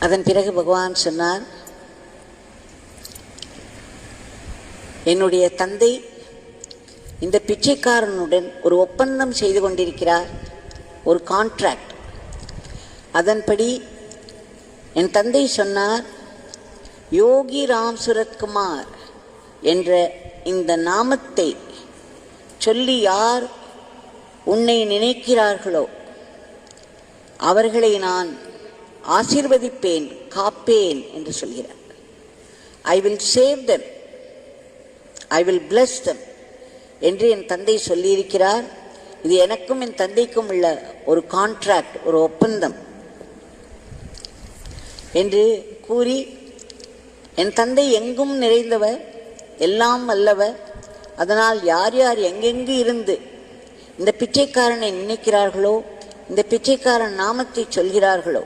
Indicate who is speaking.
Speaker 1: அதன் பிறகு பகவான் சொன்னார் என்னுடைய தந்தை இந்த பிச்சைக்காரனுடன் ஒரு ஒப்பந்தம் செய்து கொண்டிருக்கிறார் ஒரு கான்ட்ராக்ட் அதன்படி என் தந்தை சொன்னார் யோகி ராம் சுரத்குமார் என்ற இந்த நாமத்தை சொல்லி யார் உன்னை நினைக்கிறார்களோ அவர்களை நான் ஆசீர்வதிப்பேன் காப்பேன் என்று சொல்கிறார். I will save them I will bless them என்று என் தந்தை சொல்லியிருக்கிறார். இது எனக்கும் என் தந்தைக்கும் உள்ள ஒரு கான்ட்ராக்ட் ஒரு ஒப்பந்தம். என்று கூறி என் தந்தை எங்கும் நிறைந்தவர் எல்லாம் வல்லவர். அதனால் யார் யார் எங்கெங்கு இருந்து இந்த பிச்சைக்காரனை நினைக்கிறார்களோ இந்த பிச்சைக்காரன் நாமத்தை சொல்கிறார்களோ